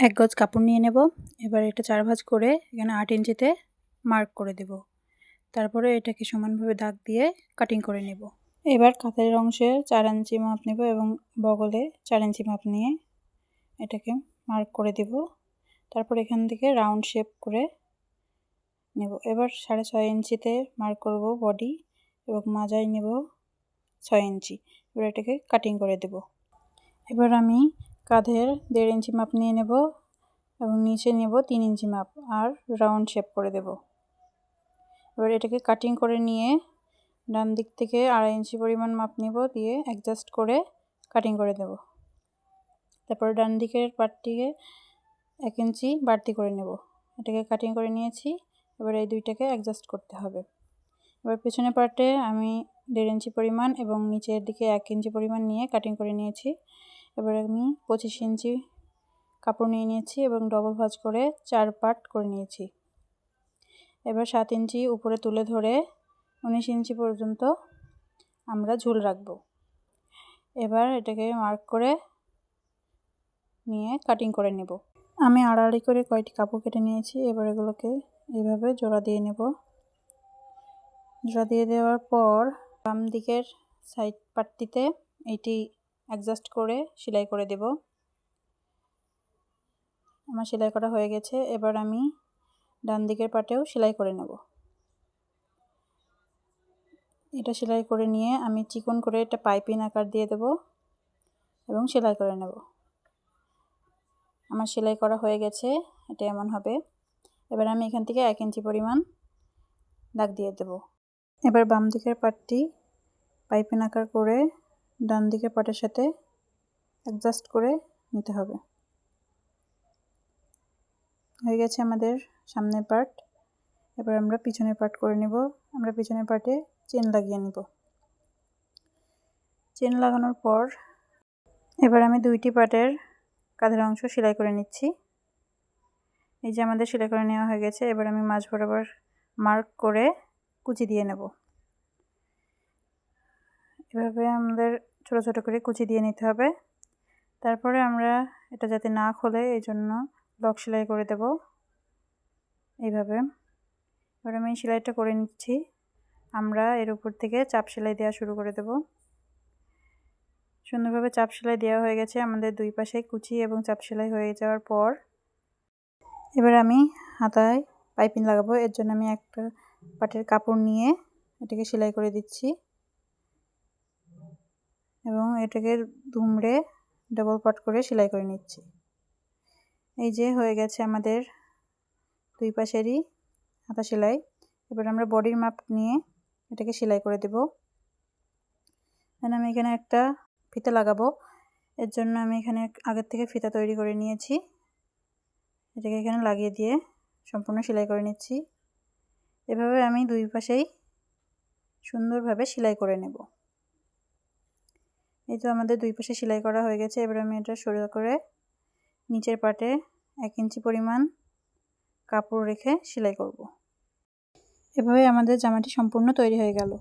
এক গজ কাপড় নিয়ে নেব। এবার এটা চার ভাঁজ করে এখানে আট ইঞ্চিতে মার্ক করে দেব। তারপরে এটাকে সমানভাবে দাগ দিয়ে কাটিং করে নেব। এবার কাঁধের অংশে চার ইঞ্চি মাপ নেব এবং বগলে চার ইঞ্চি মাপ নিয়ে এটাকে মার্ক করে দেব। তারপর এখান থেকে রাউন্ড শেপ করে নেব। এবার সাড়ে ছয় ইঞ্চিতে মার্ক করব বডি এবং মাজায় নেব ছয় ইঞ্চি। এবার এটাকে কাটিং করে দেব। এবার আমি কাঁধের দেড় ইঞ্চি মাপ নিয়ে নেব এবং নিচে নেব তিন ইঞ্চি মাপ আর রাউন্ড শেপ করে দেব। এবার এটাকে কাটিং করে নিয়ে ডান দিক থেকে আড়াই ইঞ্চি পরিমাণ মাপ নেব দিয়ে অ্যাডজাস্ট করে কাটিং করে দেব। তারপর ডান দিকের পার্টটিকে এক ইঞ্চি বাড়তি করে নেব। এটাকে কাটিং করে নিয়েছি, এবার এই দুইটাকে অ্যাডজাস্ট করতে হবে। এবার পেছনের পার্টে আমি দেড় ইঞ্চি পরিমাণ এবং নিচের দিকে এক ইঞ্চি পরিমাণ নিয়ে কাটিং করে নিয়েছি। এবার আমি পঁচিশ ইঞ্চি কাপড় নিয়ে নিয়েছি এবং ডবল ভাজ করে চার পার্ট করে নিয়েছি। এবার সাত ইঞ্চি উপরে তুলে ধরে উনিশ ইঞ্চি পর্যন্ত আমরা ঝুল রাখব। এবার এটাকে মার্ক করে নিয়ে কাটিং করে নেব। আমি আড়াআড়ি করে কয়টি কাপড় কেটে নিয়েছি, এবার এগুলোকে এইভাবে জোড়া দিয়ে নেব। জোড়া দিয়ে দেওয়ার পর বাম দিকের সাইড পাটটিতে এটি অ্যাডজাস্ট করে সেলাই করে দেব। আমার সেলাই করা হয়ে গেছে, এবার আমি ডান দিকের পাটেও সেলাই করে নেব। এটা সেলাই করে নিয়ে আমি চিকন করে এটা পাইপিং আকার দিয়ে দেব এবং সেলাই করে নেব। আমার সেলাই করা হয়ে গেছে, এটা এমন হবে। এবার আমি এখান থেকে এক ইঞ্চি পরিমাণ দাগ দিয়ে দেব। এবার বাম দিকের পাটটি পাইপিং আকার করে ডান দিকের পাটের সাথে অ্যাডজাস্ট করে নিতে হবে। হয়ে গেছে আমাদের সামনের পার্ট এবার আমরা পিছনের পার্ট করে নেব। আমরা পিছনের পার্টে চেন লাগিয়ে নিব। চেন লাগানোর পর এবার আমি দুইটি পার্টের কাঁধের অংশ সেলাই করে নিচ্ছি। এই যে আমাদের সেলাই করে নেওয়া হয়ে গেছে, এবার আমি মাছ বরাবর মার্ক করে কুচি দিয়ে নেব। এভাবে আমাদের ছোট ছোট করে কুচি দিয়ে নিতে হবে। তারপরে আমরা এটা যাতে না খোলে, এই জন্য লক সেলাই করে দেব। এইভাবে। এবার আমি সেলাইটা করে নিচ্ছি। আমরা এর উপর থেকে চাপ সেলাই দেওয়া শুরু করে দেব। সুন্দরভাবে চাপ সেলাই দেওয়া হয়ে গেছে আমাদের দুই পাশে কুচি এবং চাপ সেলাই হয়ে যাওয়ার পর। এবার আমি হাতায় পাইপিং লাগাবো। এর জন্য আমি একটা পাটের কাপড় নিয়ে এটাকে সেলাই করে দিচ্ছি। এবং এটাকে দুমড়ে ডবল পাট করে সেলাই করে নিচ্ছি। এই যে হয়ে গেছে আমাদের দুই পাশেরই হাতা সেলাই। এবার আমরা বডির মাপ নিয়ে এটাকে সেলাই করে দেব। দেন আমি এখানে একটা ফিতা লাগাবো। এর জন্য আমি এখানে আগের থেকে ফিতা তৈরি করে নিয়েছি। এটাকে এখানে লাগিয়ে দিয়ে সম্পূর্ণ সেলাই করে নিচ্ছি। এভাবে আমি দুই পাশেই সুন্দরভাবে সেলাই করে নেব। এই তো আমাদের দুই পাশে সেলাই করা হয়ে গেছে। এবার আমি এটা সরু করে নিচের পাটে এক ইঞ্চি পরিমাণ কাপড় রেখে সেলাই করব। এভাবে আমাদের জামাটি সম্পূর্ণ তৈরি হয়ে গেল।